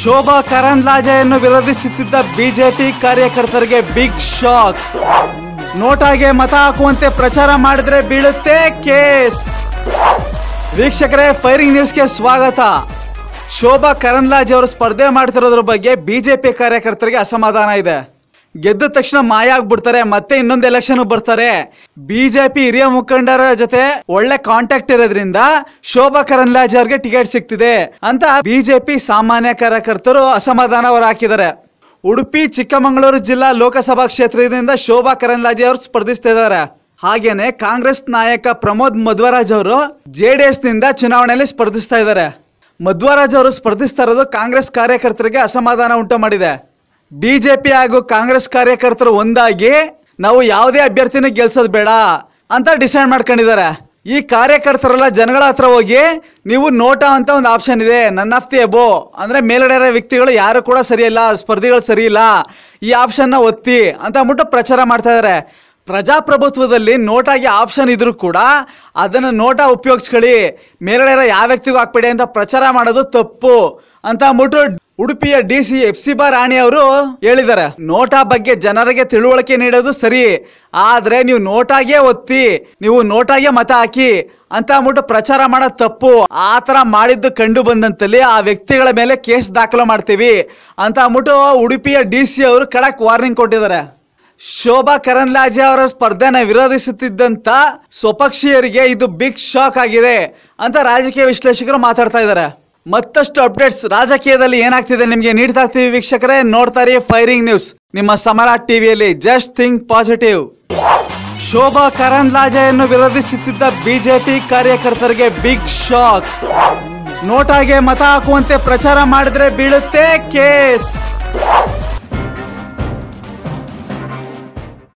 ಶೋಭಾ ಕರಂದ್ಲಾಜೆಯನ್ನು ವಿರೋಧಿಸುತ್ತಿದ್ದ ಬಿಜೆಪಿ ಕಾರ್ಯಕರ್ತರಿಗೆ ಬಿಗ್ ಶಾಕ್ ನೋಟಾಗೆ ಮತ ಹಾಕುವಂತೆ ಪ್ರಚಾರ ಮಾಡಿದ್ರೆ ಬೀಳುತ್ತೆ ಕೇಸ್. ವೀಕ್ಷಕರೇ, ಫೈರಿಂಗ್ ನ್ಯೂಸ್ಗೆ ಸ್ವಾಗತ. ಶೋಭಾ ಕರಂದ್ಲಾಜೆ ಅವರು ಸ್ಪರ್ಧೆ ಮಾಡ್ತಿರೋದ್ರ ಬಗ್ಗೆ ಬಿಜೆಪಿ ಕಾರ್ಯಕರ್ತರಿಗೆ ಅಸಮಾಧಾನ ಇದೆ. ಗೆದ್ದ ತಕ್ಷಣ ಮಾಯ ಆಗ್ಬಿಡ್ತಾರೆ, ಮತ್ತೆ ಇನ್ನೊಂದು ಎಲೆಕ್ಷನ್ ಬರ್ತಾರೆ. ಬಿಜೆಪಿ ಹಿರಿಯ ಮುಖಂಡರ ಜೊತೆ ಒಳ್ಳೆ ಕಾಂಟ್ಯಾಕ್ಟ್ ಇರೋದ್ರಿಂದ ಶೋಭಾ ಕರಂದ್ಲಾಜೆ ಅವ್ರಿಗೆ ಟಿಕೆಟ್ ಸಿಗ್ತಿದೆ ಅಂತ ಬಿಜೆಪಿ ಸಾಮಾನ್ಯ ಕಾರ್ಯಕರ್ತರು ಅಸಮಾಧಾನ ಅವರು ಹಾಕಿದ್ದಾರೆ. ಉಡುಪಿ, ಚಿಕ್ಕಮಗಳೂರು ಜಿಲ್ಲಾ ಲೋಕಸಭಾ ಕ್ಷೇತ್ರದಿಂದ ಶೋಭಾ ಕರಂದ್ಲಾಜೆ ಅವರು ಸ್ಪರ್ಧಿಸ್ತಾ ಇದ್ದಾರೆ. ಹಾಗೇನೆ ಕಾಂಗ್ರೆಸ್ ನಾಯಕ ಪ್ರಮೋದ್ ಮಧ್ವರಾಜ್ ಅವರು ಜೆ ಡಿ ಎಸ್ನಿಂದ ಚುನಾವಣೆಯಲ್ಲಿ ಸ್ಪರ್ಧಿಸ್ತಾ ಇದ್ದಾರೆ. ಮಧ್ವರಾಜ್ ಅವರು ಸ್ಪರ್ಧಿಸ್ತಾ ಇರೋದು ಕಾಂಗ್ರೆಸ್ ಕಾರ್ಯಕರ್ತರಿಗೆ ಅಸಮಾಧಾನ ಉಂಟು ಮಾಡಿದೆ. ಬಿಜೆಪಿ ಹಾಗೂ ಕಾಂಗ್ರೆಸ್ ಕಾರ್ಯಕರ್ತರು ಒಂದಾಗಿ ನಾವು ಯಾವುದೇ ಅಭ್ಯರ್ಥಿನ ಗೆಲ್ಸೋದು ಬೇಡ ಅಂತ ಡಿಸೈಡ್ ಮಾಡ್ಕೊಂಡಿದ್ದಾರೆ. ಈ ಕಾರ್ಯಕರ್ತರೆಲ್ಲ ಜನಗಳ ಹತ್ರ ಹೋಗಿ ನೀವು ನೋಟಾ ಅಂತ ಒಂದು ಆಪ್ಷನ್ ಇದೆ ನನ್ನ ಆಫ್ ದಿ ಎಬೋ ಅಂದರೆ ಮೇಲ್ಗಡೆ ವ್ಯಕ್ತಿಗಳು ಯಾರು ಕೂಡ ಸರಿಯಿಲ್ಲ ಸ್ಪರ್ಧಿಗಳು ಸರಿಯಿಲ್ಲ ಈ ಆಪ್ಷನ್ನ ಒತ್ತಿ ಅಂತ ಅಂದ್ಬಿಟ್ಟು ಪ್ರಚಾರ ಮಾಡ್ತಾ ಇದ್ದಾರೆ. ಪ್ರಜಾಪ್ರಭುತ್ವದಲ್ಲಿ ನೋಟಾಗಿ ಆಪ್ಷನ್ ಇದ್ರೂ ಕೂಡ ಅದನ್ನು ನೋಟಾ ಉಪಯೋಗಿಸ್ಕೊಳ್ಳಿ ಮೇಲ್ಗಡೆ ಯಾವ ವ್ಯಕ್ತಿಗೂ ಹಾಕ್ಬೇಡಿ ಅಂತ ಪ್ರಚಾರ ಮಾಡೋದು ತಪ್ಪು ಅಂತ ಅಂದ್ಬಿಟ್ಟು ಉಡುಪಿಯ ಡಿ ಸಿ ಎಫ್ ಸಿ ಬಾ ರಾಣಿ ಅವರು ಹೇಳಿದ್ದಾರೆ, ನೋಟಾ ಬಗ್ಗೆ ಜನರಿಗೆ ತಿಳುವಳಿಕೆ ನೀಡೋದು ಸರಿ, ಆದ್ರೆ ನೀವು ನೋಟಾಗೆ ಒತ್ತಿ, ನೀವು ನೋಟಾಗೆ ಮತ ಹಾಕಿ ಅಂತ ಅಂದ್ಬಿಟ್ಟು ಪ್ರಚಾರ ಮಾಡೋದು ತಪ್ಪು. ಆ ಥರ ಮಾಡಿದ್ದು ಕಂಡು ಬಂದಂತಲ್ಲಿ ಆ ವ್ಯಕ್ತಿಗಳ ಮೇಲೆ ಕೇಸ್ ದಾಖಲು ಮಾಡ್ತೀವಿ ಅಂತ ಅಂದ್ಬಿಟ್ಟು ಉಡುಪಿಯ ಡಿ ಸಿ ಅವರು ಕಡಕ್ ವಾರ್ನಿಂಗ್ ಕೊಟ್ಟಿದ್ದಾರೆ. ಶೋಭಾ ಕರಂದ್ಲಾಜೆ ಅವರ ಸ್ಪರ್ಧೆನ ವಿರೋಧಿಸುತ್ತಿದ್ದಂತ ಸ್ವಪಕ್ಷೀಯರಿಗೆ ಇದು ಬಿಗ್ ಶಾಕ್ ಆಗಿದೆ ಅಂತ ರಾಜಕೀಯ ವಿಶ್ಲೇಷಕರು ಮಾತಾಡ್ತಾ ಇದ್ದಾರೆ. ಮತ್ತಷ್ಟು ಅಪ್ಡೇಟ್ಸ್ ರಾಜಕೀಯದಲ್ಲಿ ಏನಾಗ್ತಿದೆ ನಿಮಗೆ ನೀಡ್ತಾ ಇರ್ತೀವಿ ವೀಕ್ಷಕರೇ. ನೋಡ್ತಾರೆ ಫೈರಿಂಗ್ ನ್ಯೂಸ್ ನಿಮ್ಮ ಸಮರಾಟ್ ಟಿವಿಯಲ್ಲಿ ಜಸ್ಟ್ ಥಿಂಕ್ ಪಾಸಿಟಿವ್ ಶೋಭಾ ಕರಂದ್ಲಾಜೆಯನ್ನು ವಿರೋಧಿಸುತ್ತಿದ್ದ ಬಿಜೆಪಿ ಕಾರ್ಯಕರ್ತರಿಗೆ ಬಿಗ್ ಶಾಕ್ ನೋಟಾಗೆ ಮತ ಹಾಕುವಂತೆ ಪ್ರಚಾರ ಮಾಡಿದ್ರೆ ಬೀಳುತ್ತೆ ಕೇಸ್.